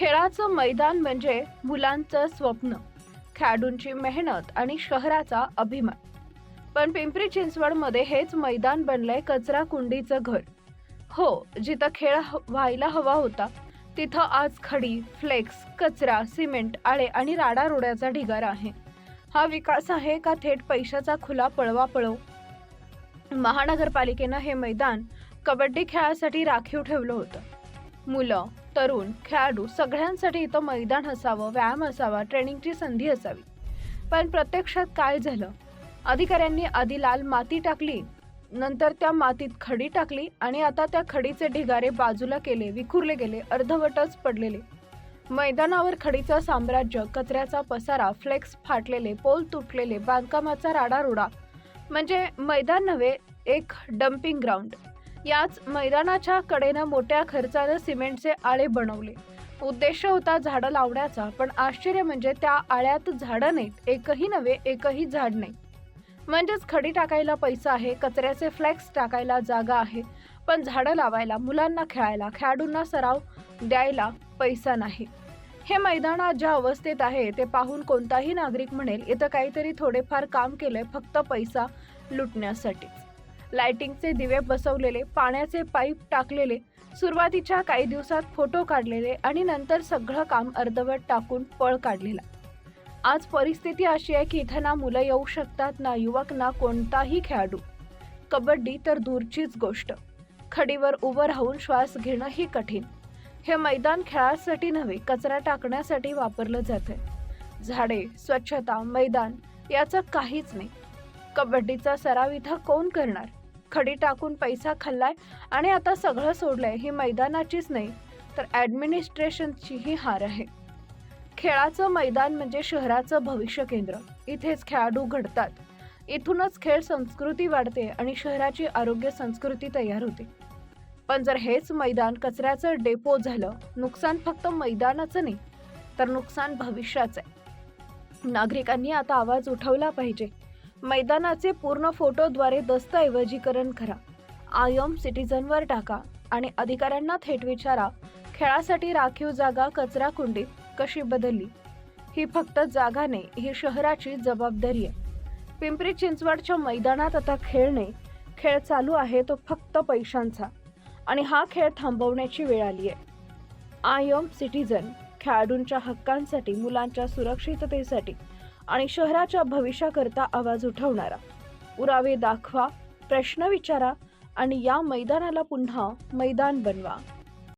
खेळाचं मैदान म्हणजे मुलांचं स्वप्न खेळाडूंची मेहनत आणि शहराचा अभिमान. पण पिंपरी चिंचवडमध्ये हेच मैदान बनलंय कचरा कुंडीचं घर. हो जिथं खेळ ह- व्हायला हवा होता तिथं आज खडी फ्लेक्स कचरा सिमेंट आळे आणि राडारोड्याचा ढिगारा आहे. हा विकास आहे का थेट पैशाचा खुला पळवा पळव महानगरपालिकेनं हे मैदान कबड्डी खेळासाठी राखीव ठेवलं होतं. मुलं तरुण खेळाडू सगळ्यांसाठी इथं मैदान असावं व्यायाम असावा ट्रेनिंगची संधी असावी. पण प्रत्यक्षात काय झालं? अधिकाऱ्यांनी आधी लाल माती टाकली नंतर त्या मातीत खडी टाकली आणि आता त्या खडीचे ढिगारे बाजूला केले विखुरले गेले अर्धवटच पडलेले. मैदानावर खडीचं साम्राज्य कचऱ्याचा पसारा फ्लेक्स फाटलेले पोल तुटलेले बांधकामाचा राडारोडा. म्हणजे मैदान नव्हे एक डम्पिंग ग्राउंड. याच मैदानाच्या कडेनं मोठ्या खर्चानं सिमेंटचे आळे बनवले. उद्देश होता झाडं लावण्याचा पण आश्चर्य म्हणजे त्या आळ्यात झाडं नाहीत एकही नव्हे एकही झाड नाही. म्हणजेच खडी टाकायला पैसा आहे कचऱ्याचे फ्लेक्स टाकायला जागा आहे पण झाडं लावायला मुलांना खेळायला खेळाडूंना सराव द्यायला पैसा नाही. हे मैदान आज ज्या अवस्थेत आहे ते पाहून कोणताही नागरिक म्हणेल इथं काहीतरी थोडेफार काम केलंय फक्त पैसा लुटण्यासाठीच. लाइटिंगचे दिवे बसवलेले पाण्याचे पाईप टाकलेले सुरुवातीच्या काही दिवसात फोटो काढलेले आणि नंतर सगळं काम अर्धवट टाकून पळ काढलेला. आज परिस्थिती अशी आहे की इथं ना मुलं येऊ शकतात ना युवक ना कोणताही खेळाडू. कबड्डी तर दूरचीच गोष्ट. खडीवर उभं राहून श्वास घेणं ही कठीण. हे मैदान खेळासाठी नव्हे कचरा टाकण्यासाठी वापरलं जातंय. झाडे स्वच्छता मैदान याचं काहीच नाही. कबड्डीचा सराव इथं कोण करणार? खडी टाकून पैसा खाल्लाय आणि आता सगळं सोडलंय ही मैदानाचीच नाही तर ॲडमिनिस्ट्रेशनचीही हार आहे. खेळाचं मैदान म्हणजे शहराचं भविष्य केंद्र. इथेच खेळाडू घडतात. इथूनच खेळ संस्कृती वाढते आणि शहराची आरोग्य संस्कृती तयार होते. पण जर हेच मैदान कचऱ्याचं डेपो झालं नुकसान फक्त मैदानाचं नाही तर नुकसान भविष्याचं आहे. नागरिकांनी आता आवाज उठवला पाहिजे. मैदानाचे पूर्ण फोटोद्वारे दस्तऐवजीकरण करा. आयम सिटीजनवर टाका आणि अधिकाऱ्यांना थेट विचारा खेळासाठी राखीव जागा कचरा कुंडीत कशी बदलली? ही फक्त जागा नाही ही शहराची जबाबदारी आहे. पिंपरी चिंचवडच्या मैदानात आता खेळ नाही खेळ चालू आहे तो फक्त पैशांचा आणि हा खेळ थांबवण्याची वेळ आली आहे. आय एम सिटीजन खेळाडूंच्या हक्कांसाठी मुलांच्या सुरक्षिततेसाठी आणि शहराच्या भविष्याकरता आवाज उठवणारा. पुरावे दाखवा प्रश्न विचारा आणि या मैदानाला पुन्हा मैदान बनवा.